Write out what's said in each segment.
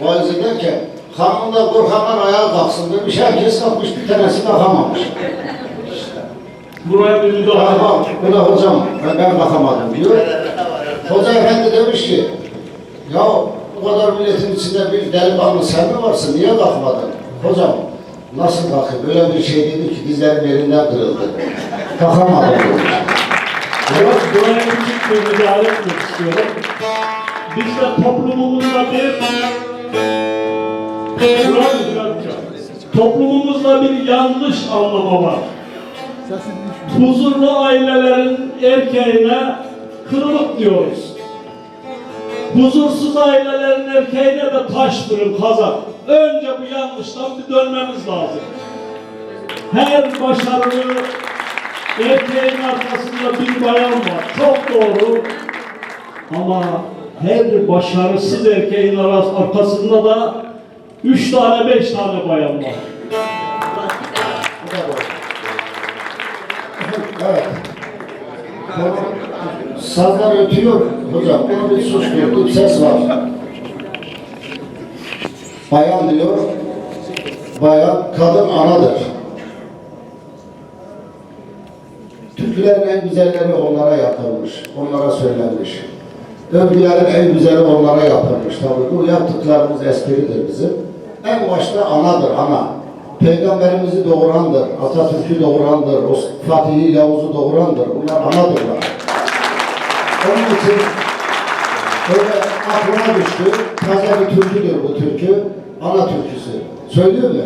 vaiz ederken hanım da korkanlar ayağa kalksın demiş. Herkes kalkmış bir tanesi kalkamamış. Buraya bir müdahale. Aha, bu da hocam ben, bakamadım diyor. Hoca efendi demiş ki ya bu kadar milletin içinde bir delikanlı sen mi varsın niye kalkmadın? Hocam nasıl kalkayım? Böyle bir şey dedi ki dizlerim yerinden kırıldı. Kalkamadım demiş. Buraya, buraya küçük bir müdahale etmek istiyorum. Biz de toplumumuzda bir Edeceğim. Toplumumuzda bir yanlış anlama var. Huzurlu ailelerin erkeğine kırılık diyoruz. Huzursuz ailelerin erkeğine de taş fırın kazak. Önce bu yanlıştan bir dönmemiz lazım. Her başarılı erkeğin arkasında bir bayan var. Çok doğru. Ama her başarısız erkeğin arkasında da üç tane beş tane bayan var. Evet. Konu- Sazlar ötüyor hocam. Bunu bir suçluyor. Bir ses var. Bayan diyor. Bayan, kadın anadır. Türkülerin en güzelleri onlara yapılmış. Onlara söylenmiş. Övgülerin en güzeli onlara yapılmış. Tabii bu yaptıklarımız espridir bizim. En başta anadır, ana. Peygamberimizi doğurandır, Atatürk'ü doğurandır, Fatih'i Yavuz'u doğurandır. Bunlar anadırlar. Onun için böyle aklıma düştü. Taze bir türküdür bu türkü. Ana türküsü. Söylüyor mu?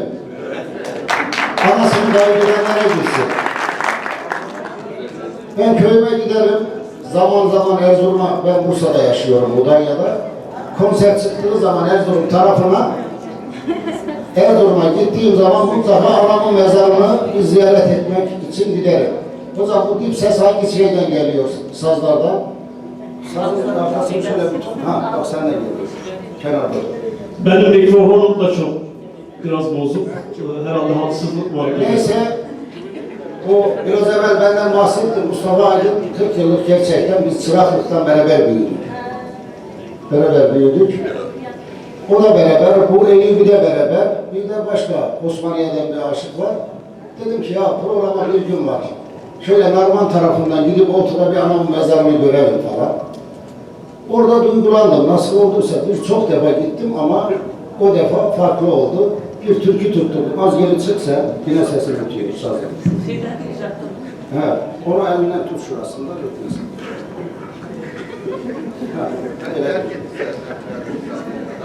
Anasını kaybedenlere gitsin. Ben köyüme giderim. Zaman zaman Erzurum'a, ben Bursa'da yaşıyorum, Mudanya'da. Konser çıktığı zaman Erzurum tarafına Erzurum'a gittiğim zaman mutlaka anamın mezarını bir ziyaret etmek için giderim. Zaman bu dip ses hangi şeyden geliyor? Sazlardan? Sazların arkasını şöyle bir tut. Ha, bak sen de geliyorsun. Kenarda. Benim mikrofonum da çok biraz bozuk. Herhalde haksızlık var. Neyse, o biraz evvel benden bahsetti. Mustafa Aydın 40 yıllık gerçekten biz çıraklıktan beraber büyüdük. Beraber büyüdük. O da beraber, bu Eyüp'ü de beraber, bir de başka Osmaniye'den bir aşık var. Dedim ki ya programa bir gün var. Şöyle Narman tarafından gidip ortada bir anamın mezarını görelim falan. Orada duygulandım. Nasıl olduysa birçok defa gittim ama o defa farklı oldu. Bir türkü tutturdum. Az geri çıksa yine sesi bitiyor. Sazım. He, onu elinden tut şurasında evet.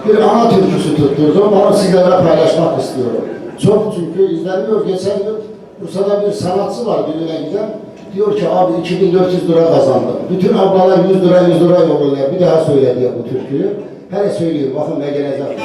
Bir ana türküsü tutturdum. Onu sizlere paylaşmak istiyorum. Çok çünkü izleniyor. Geçen gün Bursa'da bir sanatçı var düğüne giden. Diyor ki abi 2400 lira kazandım. Bütün ablalar 100 lira 100 lira yolluyorlar. Bir daha söyle diyor bu türküyü. Hele söylüyor. Bakın ne gelecek.